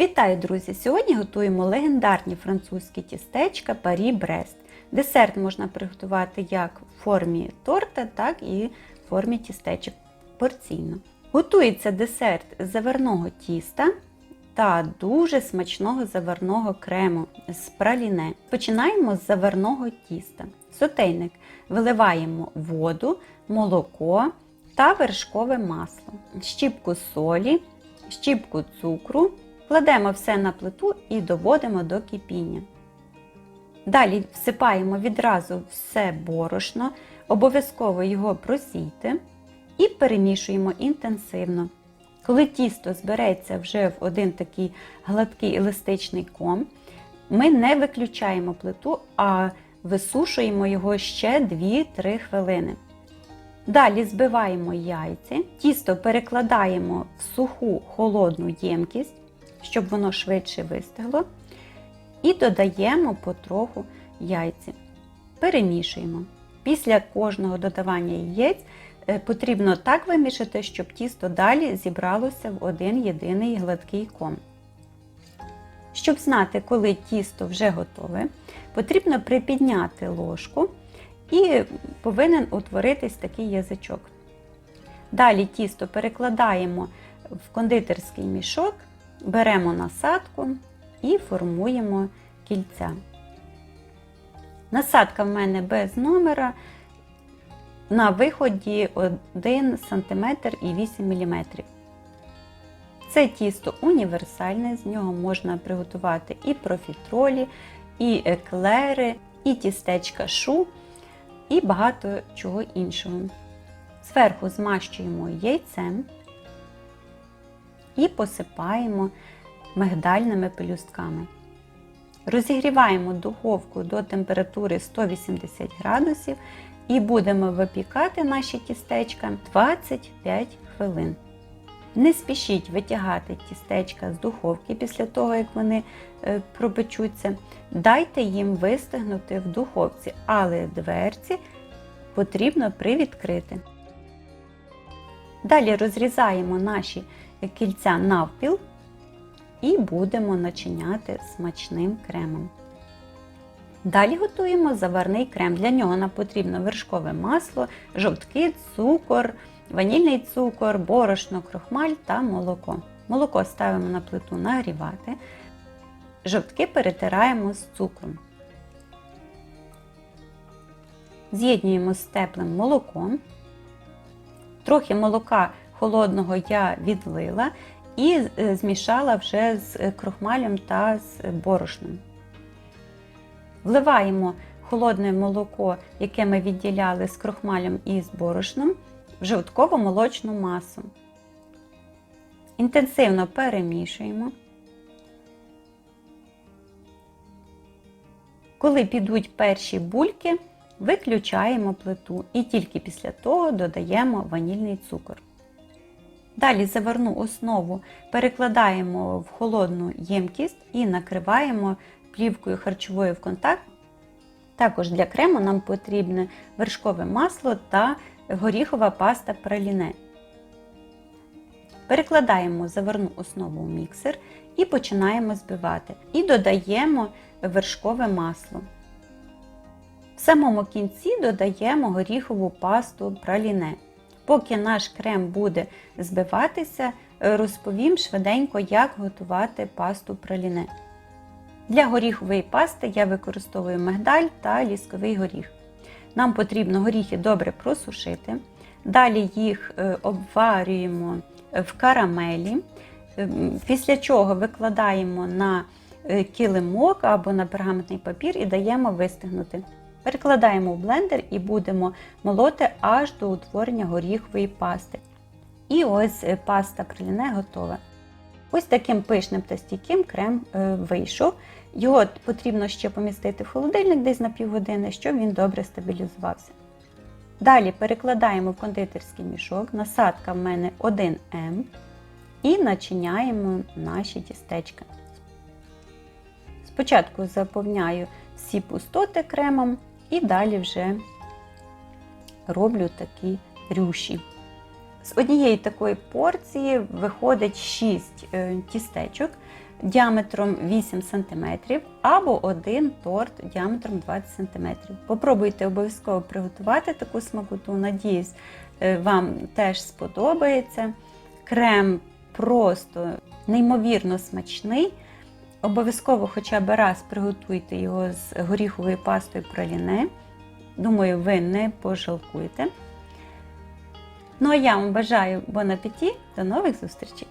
Вітаю, друзі! Сьогодні готуємо легендарні французькі тістечка Парі Брест. Десерт можна приготувати як в формі торта, так і в формі тістечок порційно. Готується десерт з заварного тіста та дуже смачного заварного крему з праліне. Починаємо з заварного тіста. Сотейник виливаємо воду, молоко та вершкове масло, щіпку солі, щіпку цукру. Кладемо все на плиту і доводимо до кипіння. Далі всипаємо відразу все борошно, обов'язково його просійте і перемішуємо інтенсивно. Коли тісто збереться вже в один такий гладкий еластичний ком, ми не виключаємо плиту, а висушуємо його ще 2-3 хвилини. Далі збиваємо яйці, тісто перекладаємо в суху холодну ємкість щоб воно швидше вистигло. І додаємо потроху яйці. Перемішуємо. Після кожного додавання яєць е, потрібно так вимішати, щоб тісто далі зібралося в один єдиний гладкий ком. Щоб знати, коли тісто вже готове, потрібно припідняти ложку і повинен утворитись такий язичок. Далі тісто перекладаємо в кондитерський мішок беремо насадку і формуємо кільця. Насадка в мене без номера. На виході 1 см і 8 мм. Це тісто універсальне, з нього можна приготувати і профітролі, і еклери, і тістечка шу, і багато чого іншого. Зверху змащуємо яйцем і посипаємо мигдальними пелюстками. Розігріваємо духовку до температури 180 градусів і будемо випікати наші тістечка 25 хвилин. Не спішіть витягати тістечка з духовки після того, як вони е, пропечуться. Дайте їм вистигнути в духовці, але дверці потрібно привідкрити. Далі розрізаємо наші кільця навпіл і будемо начиняти смачним кремом. Далі готуємо заварний крем. Для нього нам потрібно вершкове масло, жовтки, цукор, ванільний цукор, борошно, крохмаль та молоко. Молоко ставимо на плиту нагрівати, жовтки перетираємо з цукром. З'єднуємо з теплим молоком. Трохи молока холодного я відлила і е, змішала вже з е, крохмалем та з борошном. Вливаємо холодне молоко, яке ми відділяли з крохмалем і з борошном, в жовткову молочну масу. Інтенсивно перемішуємо. Коли підуть перші бульки, виключаємо плиту і тільки після того додаємо ванільний цукор. Далі заварну основу перекладаємо в холодну ємкість і накриваємо плівкою харчовою в контакт. Також для крему нам потрібне вершкове масло та горіхова паста праліне. Перекладаємо заварну основу в міксер і починаємо збивати. І додаємо вершкове масло. В самому кінці додаємо горіхову пасту праліне. Поки наш крем буде збиватися, розповім швиденько, як готувати пасту праліне. Для горіхової пасти я використовую мигдаль та лісковий горіх. Нам потрібно горіхи добре просушити. Далі їх е, обварюємо в карамелі, ем, після чого викладаємо на е, килимок або на пергаментний папір і даємо вистигнути. Перекладаємо в блендер і будемо молоти аж до утворення горіхової пасти. І ось е, паста праліне готова. Ось таким пишним та стійким крем е, вийшов. Його потрібно ще помістити в холодильник десь на півгодини, щоб він добре стабілізувався. Далі перекладаємо в кондитерський мішок, насадка в мене 1М і начиняємо наші тістечка. Спочатку заповняю всі пустоти кремом, і далі вже роблю такі рюші З однієї такої порції виходить 6 е, тістечок діаметром 8 см або один торт діаметром 20 см. Попробуйте обов'язково приготувати таку смакоту. Надіюсь, е, вам теж сподобається. Крем просто неймовірно смачний. Обов'язково хоча б раз приготуйте його з горіховою пастою проліне. Думаю, ви не пожалкуєте. Ну а я вам бажаю бон апеті. До нових зустрічей!